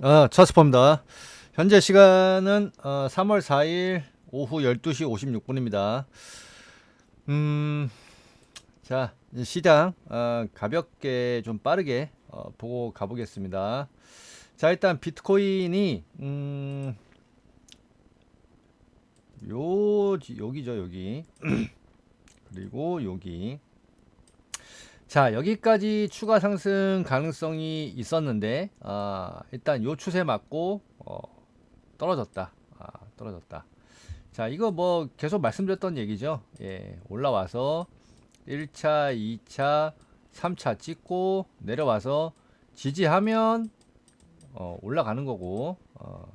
어, 첫스포입니다. 현재 시간은 어, 3월 4일 오후 12시 56분입니다. 음, 자, 시장 어, 가볍게 좀 빠르게 어, 보고 가보겠습니다. 자, 일단 비트코인이 음, 요 여기죠, 여기. 그리고 여기. 자, 여기까지 추가 상승 가능성이 있었는데, 아, 일단 요 추세 맞고, 어, 떨어졌다. 아, 떨어졌다. 자, 이거 뭐 계속 말씀드렸던 얘기죠. 예, 올라와서 1차, 2차, 3차 찍고 내려와서 지지하면, 어, 올라가는 거고, 어,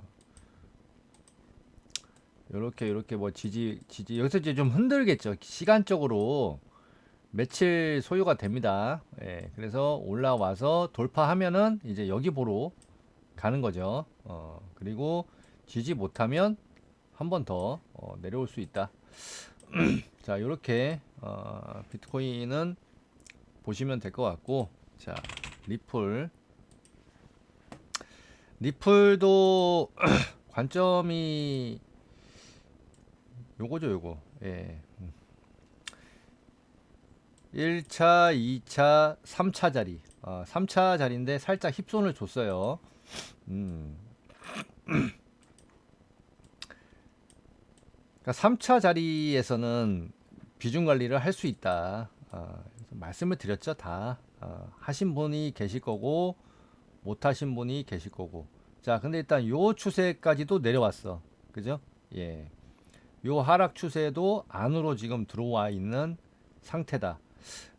요렇게, 요렇게 뭐 지지, 지지, 여기서 이제 좀 흔들겠죠. 시간적으로. 며칠 소요가 됩니다. 예, 그래서 올라와서 돌파하면은 이제 여기 보러 가는 거죠. 어, 그리고 지지 못하면 한 번더 어, 내려올 수 있다. 자, 이렇게 어, 비트코인은 보시면 될 것 같고, 자, 리플, 리플도 관점이 요거죠, 요거. 예. 1차, 2차, 3차 자리. 어, 3차 자리인데 살짝 힙손을 줬어요. 음. 그러니까 3차 자리에서는 비중 관리를 할 수 있다. 어, 말씀을 드렸죠, 다. 어, 하신 분이 계실 거고 못 하신 분이 계실 거고. 자, 근데 일단 요 추세까지도 내려왔어. 그죠? 예. 요 하락 추세도 안으로 지금 들어와 있는 상태다.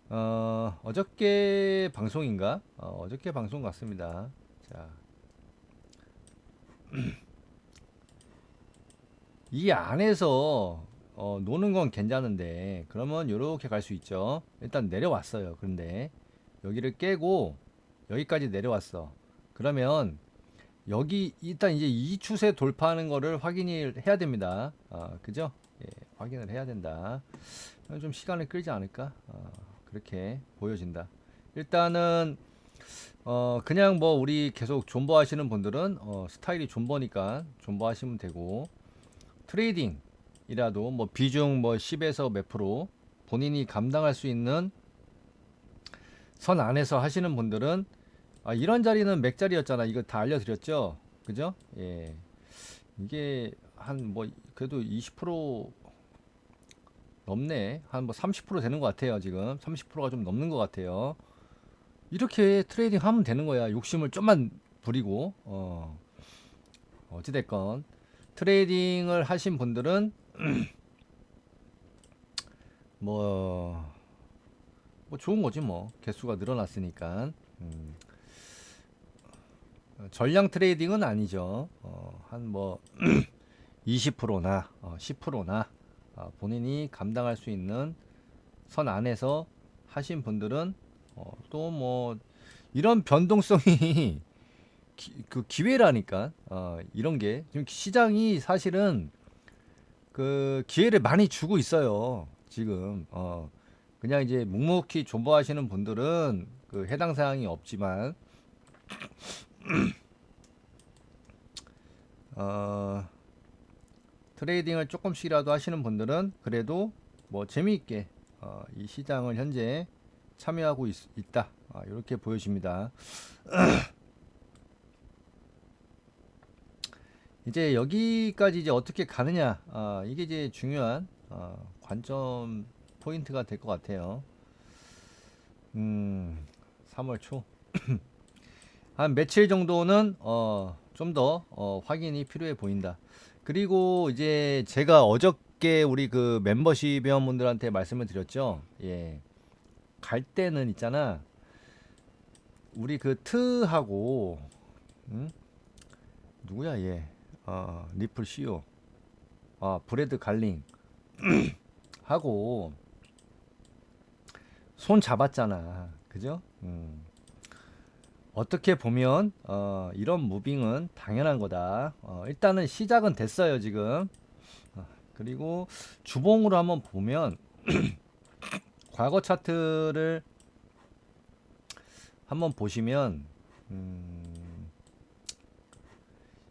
어, 어저께 방송인가? 어, 어저께 방송 같습니다. 자. 이 안에서 어, 노는 건 괜찮은데 그러면 요렇게 갈 수 있죠. 일단 내려왔어요. 그런데 여기를 깨고 여기까지 내려왔어. 그러면 여기 일단 이제 이 추세 돌파하는 거를 확인을 해야 됩니다. 어, 그죠? 예, 확인을 해야 된다. 좀 시간을 끌지 않을까? 어, 그렇게 보여진다. 일단은 어 그냥 뭐 우리 계속 존버 하시는 분들은 어 스타일이 존버니까 존버 하시면 되고 트레이딩이라도 뭐 비중 뭐 10에서 몇 프로 본인이 감당할 수 있는 선 안에서 하시는 분들은 아 이런 자리는 맥 자리였잖아. 이거 다 알려드렸죠. 그죠? 예. 이게 한 뭐 그래도 20% 넘네. 한 뭐 30% 되는 것 같아요, 지금. 30%가 좀 넘는 것 같아요. 이렇게 트레이딩 하면 되는 거야. 욕심을 좀만 부리고, 어, 어찌됐건. 트레이딩을 하신 분들은, 뭐, 뭐 좋은 거지, 뭐. 개수가 늘어났으니까. 음. 전량 트레이딩은 아니죠. 어, 한 뭐, 20%나, 어, 10%나, 어, 본인이 감당할 수 있는 선 안에서 하신 분들은 어, 또뭐 이런 변동성이 기, 그 기회라니까 어, 이런 게 지금 시장이 사실은 그 기회를 많이 주고 있어요 지금. 어, 그냥 이제 묵묵히 존버하시는 분들은 그 해당 사항이 없지만 어, 트레이딩을 조금씩이라도 하시는 분들은 그래도 뭐 재미있게 어, 이 시장을 현재 참여하고 있, 다 아, 이렇게 보여집니다. 이제 여기까지 이제 어떻게 가느냐 아, 이게 이제 중요한 어, 관점 포인트가 될 것 같아요. 음, 3월 초. 한 며칠 정도는 어, 좀더 어, 확인이 필요해 보인다. 그리고 이제 제가 어저께 우리 그 멤버십 회원분들한테 말씀을 드렸죠. 예. 갈 때는 있잖아. 우리 그 트하고 응? 누구야 얘? 어, 리플 CEO. 아, 브레드 갈링 하고 손 잡았잖아. 그죠? 음. 어떻게 보면 어, 이런 무빙은 당연한 거다. 어, 일단은 시작은 됐어요 지금. 어, 그리고 주봉으로 한번 보면 과거 차트를 한번 보시면 음,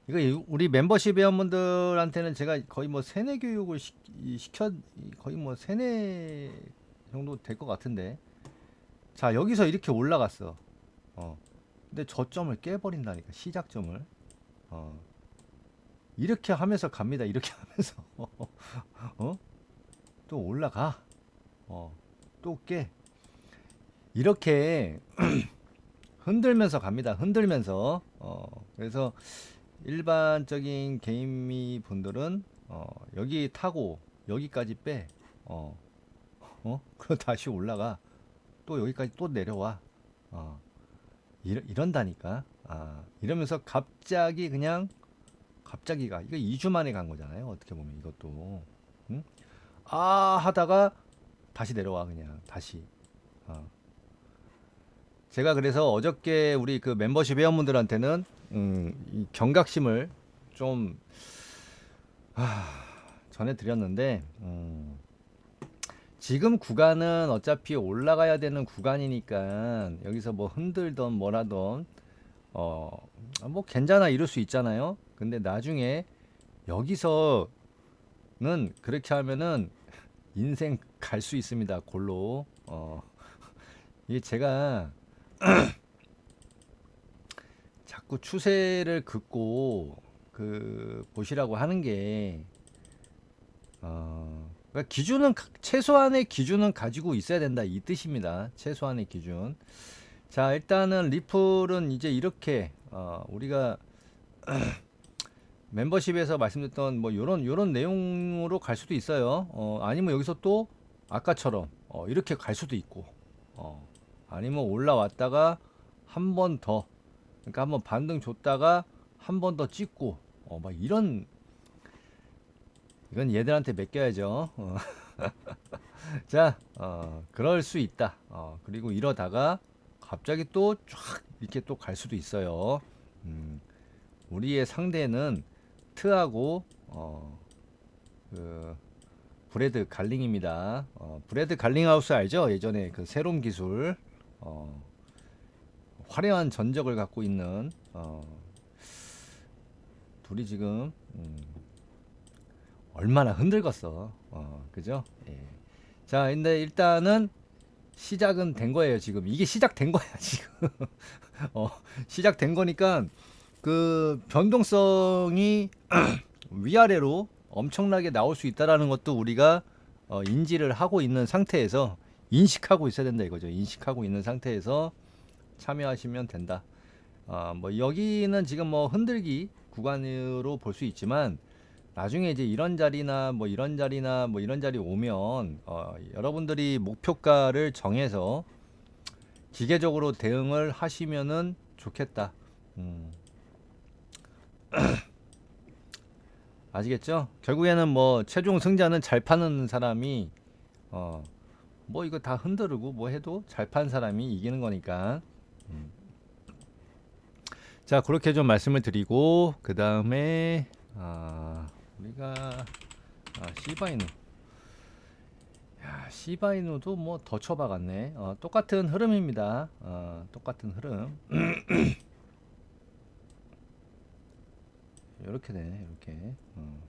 이거 이- 우리 멤버십 회원분들한테는 제가 거의 뭐 세뇌 교육을 시, 이- 시켜 거의 뭐 세뇌 정도 될 것 같은데 자 여기서 이렇게 올라갔어 어 근데 저점을 깨버린다니까 시작점을 어 이렇게 하면서 갑니다 이렇게 하면서 어 또 올라가 어 또깨 이렇게 흔들면서 갑니다 흔들면서 어 그래서 일반적인 개인미 분들은 어, 여기 타고 여기까지 빼. 어. 어? 그럼 다시 올라가. 또 여기까지 또 내려와. 어. 이러, 이런다니까. 아, 이러면서 갑자기 그냥 갑자기가 이거 2주 만에 간 거잖아요. 어떻게 보면 이것도. 응? 아 하다가 다시 내려와 그냥 다시. 어. 제가 그래서 어저께 우리 그 멤버십 회원분들한테는 음, 이 경각심을 좀 아, 전해드렸는데 음, 지금 구간은 어차피 올라가야 되는 구간이니까 여기서 뭐 흔들던 뭐라던 어 뭐 괜찮아 이럴 수 있잖아요. 근데 나중에 여기서는 그렇게 하면은 인생 갈 수 있습니다. 골로 어 이게 제가 자꾸 추세를 긋고 그 보시라고 하는 게 어, 그러니까 기준은 가- 최소한의 기준은 가지고 있어야 된다 이 뜻입니다. 최소한의 기준. 자 일단은 리플은 이제 이렇게 어, 우리가 멤버십에서 말씀드렸던 뭐 요런 요런 내용으로 갈 수도 있어요. 어, 아니면 여기서 또 아까처럼 어, 이렇게 갈 수도 있고 어, 아니면 올라왔다가 한 번 더 그러니까 한번 반등 줬다가 한 번 더 찍고 어 막 이런 이건 얘들한테 맡겨야죠. 어. 자, 어, 그럴 수 있다. 어, 그리고 이러다가 갑자기 또 쫙 이렇게 또 갈 수도 있어요. 음, 우리의 상대는 트하고 어, 그 브레드 갈링입니다. 어, 브레드 갈링하우스 알죠? 예전에 그 새로운 기술 어, 화려한 전적을 갖고 있는 어, 둘이 지금 음, 얼마나 흔들겠어, 어, 그죠? 예. 자, 근데 일단은 시작은 된 거예요 지금 이게 시작된 거야 지금 어, 시작된 거니까 그 변동성이 위아래로 엄청나게 나올 수 있다라는 것도 우리가 어, 인지를 하고 있는 상태에서 인식하고 있어야 된다 이거죠 인식하고 있는 상태에서 참여하시면 된다. 어, 뭐 여기는 지금 뭐 흔들기 구간으로 볼 수 있지만 나중에 이제 이런 자리나 뭐 이런 자리나 뭐 이런 자리 오면 어, 여러분들이 목표가를 정해서 기계적으로 대응을 하시면은 좋겠다. 음. 아시겠죠? 결국에는 뭐 최종 승자는 잘 파는 사람이 어, 뭐 이거 다 흔들고 뭐 해도 잘 판 사람이 이기는 거니까. 음. 자 그렇게 좀 말씀을 드리고 그 다음에 아, 우리가 아, 시바이누 야 시바이누도 뭐 더 쳐박았네 어, 똑같은 흐름입니다 어, 똑같은 흐름 이렇게 되네 이렇게 어.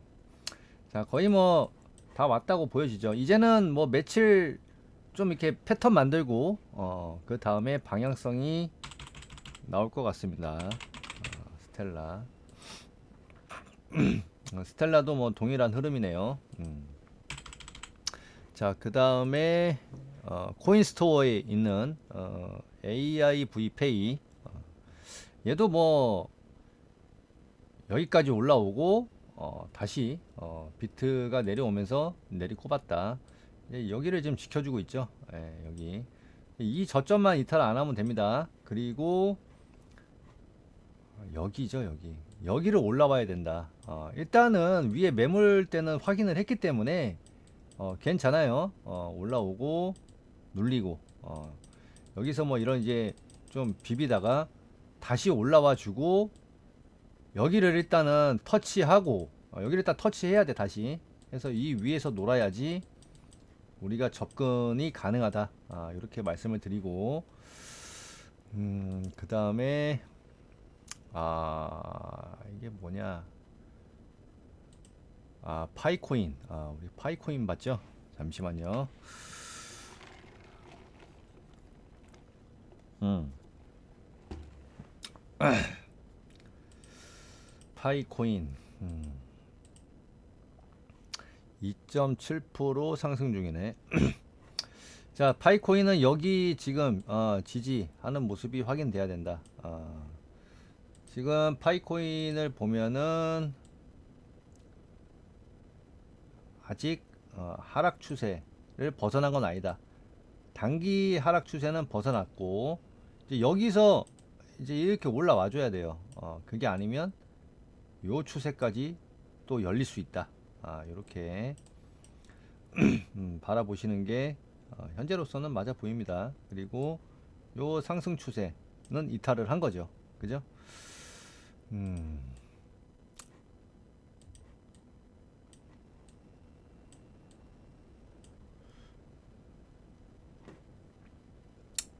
자 거의 뭐 다 왔다고 보여지죠 이제는 뭐 며칠 좀 이렇게 패턴 만들고 어, 그 다음에 방향성이 나올 것 같습니다. 어, 스텔라. 어, 스텔라도 뭐 동일한 흐름이네요. 음. 자, 그 다음에 어, 코인스토어에 있는 어, AIV 페이. 어, 얘도 뭐 여기까지 올라오고 어, 다시 어, 비트가 내려오면서 내리꼽았다. 이제 여기를 지금 지켜주고 있죠. 예, 여기 이 저점만 이탈 안 하면 됩니다. 그리고 여기죠, 여기. 여기를 올라와야 된다. 어, 일단은 위에 매물대는 확인을 했기 때문에 어, 괜찮아요. 어, 올라오고 눌리고 어, 여기서 뭐 이런 이제 좀 비비다가 다시 올라와 주고 여기를 일단은 터치하고 어, 여기를 일단 터치해야 돼 다시. 해서 이 위에서 놀아야지 우리가 접근이 가능하다. 아, 이렇게 말씀을 드리고, 음, 그 다음에, 아 이게 뭐냐? 아 파이코인. 아 우리 파이코인 맞죠? 잠시만요. 음. 파이코인. 음. 2.7% 상승 중이네. 자 파이코인은 여기 지금 어, 지지하는 모습이 확인돼야 된다. 어, 지금 파이코인을 보면은 아직 어, 하락 추세를 벗어난 건 아니다. 단기 하락 추세는 벗어났고 이제 여기서 이제 이렇게 올라와 줘야 돼요. 어, 그게 아니면 요 추세까지 또 열릴 수 있다. 아, 이렇게 음, 바라보시는 게 어, 현재로서는 맞아 보입니다. 그리고 요 상승 추세는 이탈을 한 거죠. 그죠? 음.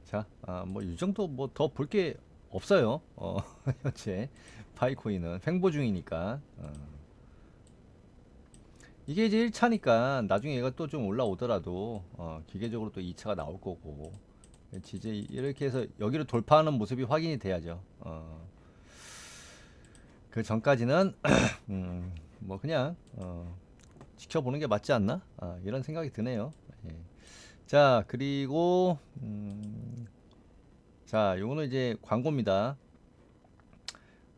자, 아, 뭐이 정도 뭐 더 볼 게 없어요. 어, 현재 파이코인은 횡보 중이니까. 어. 이게 이제 1차니까 나중에 얘가 또 좀 올라오더라도 어, 기계적으로 또 2차가 나올 거고. 이제 이렇게 해서 여기를 돌파하는 모습이 확인이 돼야죠. 어. 그 전까지는 음, 뭐 그냥 어, 지켜보는 게 맞지 않나? 아, 이런 생각이 드네요. 예. 자 그리고 음, 자 요거는 이제 광고입니다.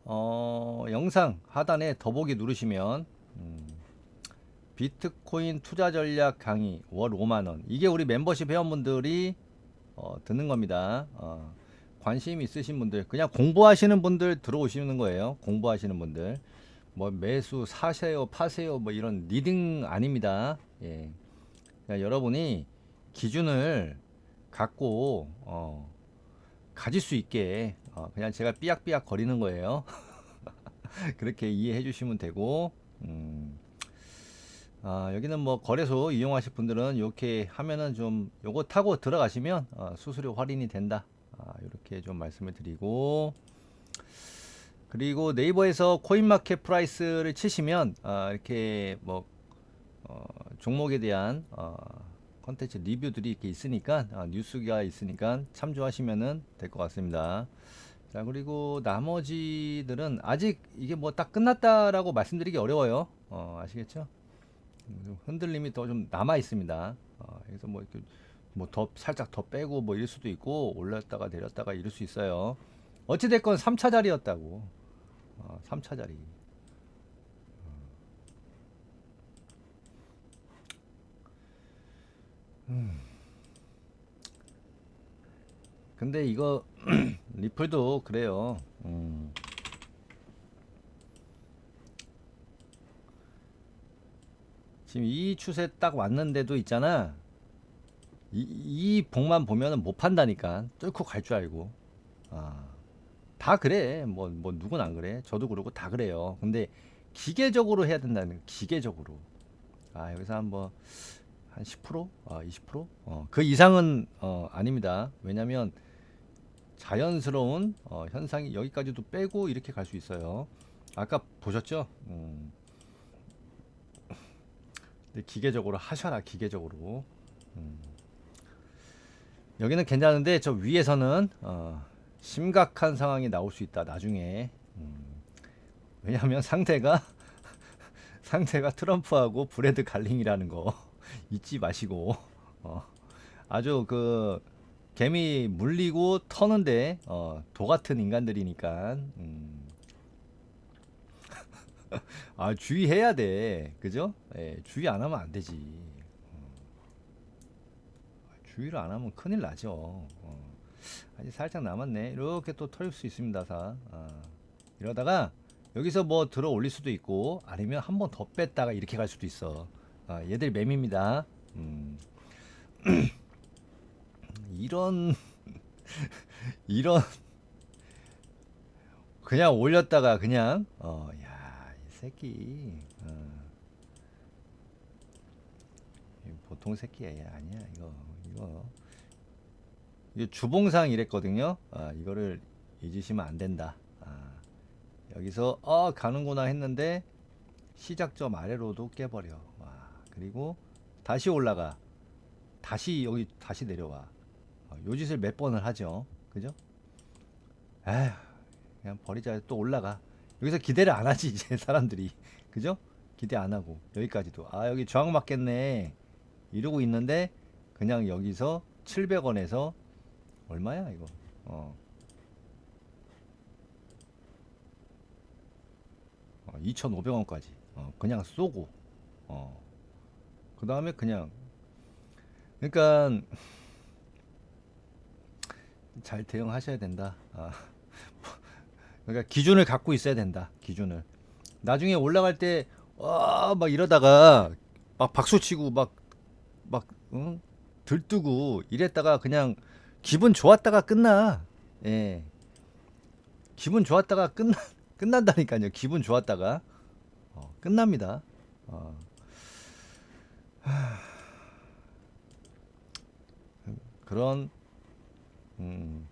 어, 영상 하단에 더보기 누르시면 음, 비트코인 투자 전략 강의 월 5만 원 이게 우리 멤버십 회원분들이 어, 듣는 겁니다. 어, 관심 있으신 분들 그냥 공부하시는 분들 들어오시는 거예요. 공부하시는 분들 뭐 매수 사세요 파세요 뭐 이런 리딩 아닙니다. 예. 그러니까 여러분이 기준을 갖고 어, 가질 수 있게 어, 그냥 제가 삐약삐약 거리는 거예요. 그렇게 이해해 주시면 되고 음, 아, 여기는 뭐 거래소 이용하실 분들은 이렇게 하면은 좀 요거 타고 들어가시면 어, 수수료 할인이 된다. 아, 이렇게 좀 말씀을 드리고 그리고 네이버에서 코인마켓 프라이스를 치시면 아, 이렇게 뭐 어, 종목에 대한 어, 컨텐츠 리뷰들이 이렇게 있으니까 아, 뉴스가 있으니까 참조하시면은 될것 같습니다. 자 그리고 나머지들은 아직 이게 뭐 딱 끝났다라고 말씀드리기 어려워요. 어, 아시겠죠? 흔들림이 더 좀 남아 있습니다. 어, 그래서 뭐 이렇게 뭐 더 살짝 더 빼고 뭐 이럴 수도 있고 올렸다가 내렸다가 이럴 수 있어요. 어찌 됐건 3차 자리였다고. 어, 3차 자리. 음. 근데 이거 리플도 그래요. 음. 지금 이 추세 딱 왔는데도 있잖아. 이, 이 복만 보면은 못 판다니까. 뚫고 갈 줄 알고. 아. 다 그래. 뭐, 뭐, 누군 안 그래. 저도 그러고 다 그래요. 근데 기계적으로 해야 된다는, 기계적으로. 아, 여기서 한 뭐, 한 10%? 아, 20%? 어, 그 이상은, 어, 아닙니다. 왜냐면, 자연스러운, 어, 현상이 여기까지도 빼고 이렇게 갈 수 있어요. 아까 보셨죠? 음. 기계적으로 하셔라, 기계적으로. 음. 여기는 괜찮은데, 저 위에서는, 어, 심각한 상황이 나올 수 있다, 나중에. 음. 왜냐하면 상대가, 상대가 트럼프하고 브레드 갈링이라는 거 잊지 마시고, 어, 아주 그, 개미 물리고 터는데, 어, 도 같은 인간들이니까, 음. 아, 주의해야 돼. 그죠? 예, 주의 안 하면 안 되지. 어. 주의를 안 하면 큰일 나죠. 어. 아직 살짝 남았네. 이렇게 또 털릴 수 있습니다, 사. 아. 이러다가 여기서 뭐 들어 올릴 수도 있고 아니면 한 번 더 뺐다가 이렇게 갈 수도 있어. 아, 얘들 맴입니다. 음. 이런 이런 그냥 올렸다가 그냥 어, 야, 이 새끼. 어. 이 보통 새끼 아니야, 이거. 이거. 이거 주봉상 이랬거든요. 아, 이거를 잊으시면 안 된다. 아, 여기서 어 가는구나 했는데 시작점 아래로도 깨버려. 와 그리고 다시 올라가. 다시 여기 다시 내려와. 어, 요 짓을 몇 번을 하죠. 그죠? 에휴 그냥 버리자 또 올라가. 여기서 기대를 안 하지 이제 사람들이 그죠? 기대 안 하고 여기까지도 아 여기 저항 맞겠네 이러고 있는데 그냥 여기서 700원에서 얼마야 이거 어. 어 2,500원까지 어, 그냥 쏘고 어. 그 다음에 그냥 그러니까 잘 대응하셔야 된다 아. 그러니까 기준을 갖고 있어야 된다 기준을 나중에 올라갈 때와막 이러다가 막 박수 치고 막막 응? 들뜨고 이랬다가 그냥 기분 좋았다가 끝나. 예. 기분 좋았다가 끝나 끝난다니까요. 기분 좋았다가. 어, 끝납니다. 어. 하... 그런 음,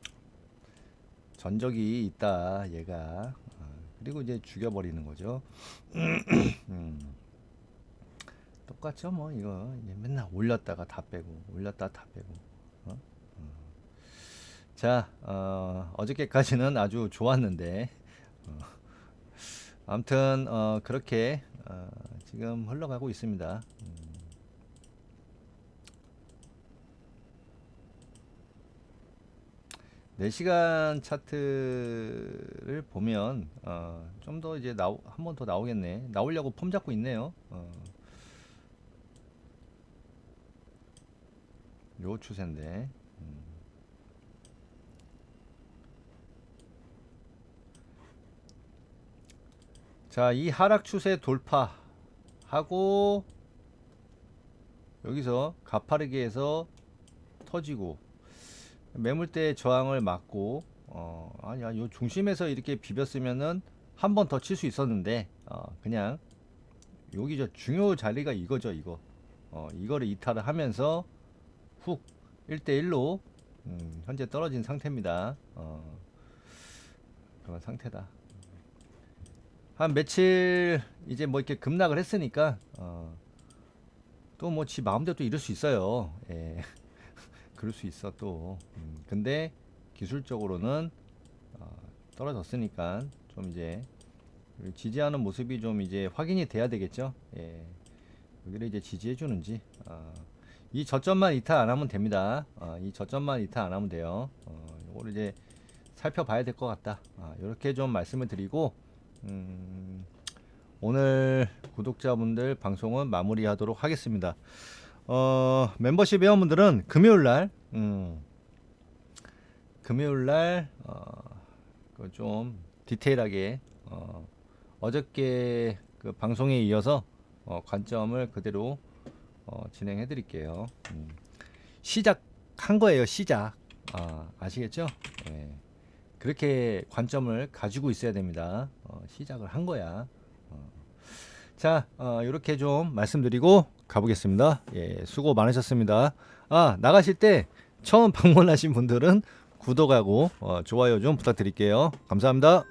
전적이 있다 얘가. 어, 그리고 이제 죽여버리는 거죠. 음. 똑같죠 뭐 이거 맨날 올렸다가 다 빼고 올렸다 다 빼고 어? 어. 자 어, 어저께까지는 아주 좋았는데 어, 아무튼 어, 그렇게 어, 지금 흘러가고 있습니다 음. 네 시간 차트를 보면 어, 좀 더 이제 나오 한번 더 나오겠네. 나오려고 폼 잡고 있네요. 어. 요 추세인데. 음. 자, 이 하락 추세 돌파하고 여기서 가파르게 해서 터지고 매물대 저항을 막고 어 아니야 요 중심에서 이렇게 비볐으면은 한 번 더 칠 수 있었는데 어 그냥 여기 저 중요 자리가 이거죠 이거 어 이거를 이탈을 하면서 훅 1대1로 음, 현재 떨어진 상태입니다 어 그런 상태다 한 며칠 이제 뭐 이렇게 급락을 했으니까 어 또뭐 지 마음대로 또 이럴 수 있어요 예. 그럴 수 있어 또. 음, 근데 기술적으로는 어, 떨어졌으니까 좀 이제 지지하는 모습이 좀 이제 확인이 돼야 되겠죠. 예. 여기를 이제 지지해 주는지. 어, 이 저점만 이탈 안 하면 됩니다. 어, 이 저점만 이탈 안 하면 돼요. 어, 요거를 이제 살펴봐야 될 것 같다. 아, 이렇게 좀 말씀을 드리고 음, 오늘 구독자분들 방송은 마무리하도록 하겠습니다. 어, 멤버십 회원분들은 금요일 날, 음, 금요일 날, 어, 그좀 디테일하게, 어, 어저께 그 방송에 이어서, 어, 관점을 그대로, 어, 진행해 드릴게요. 음, 시작한 거예요, 시작. 아, 아시겠죠? 예. 그렇게 관점을 가지고 있어야 됩니다. 어, 시작을 한 거야. 어. 자, 어, 이렇게 좀 말씀드리고 가보겠습니다. 예, 수고 많으셨습니다. 아, 나가실 때 처음 방문하신 분들은 구독하고 어, 좋아요 좀 부탁드릴게요. 감사합니다.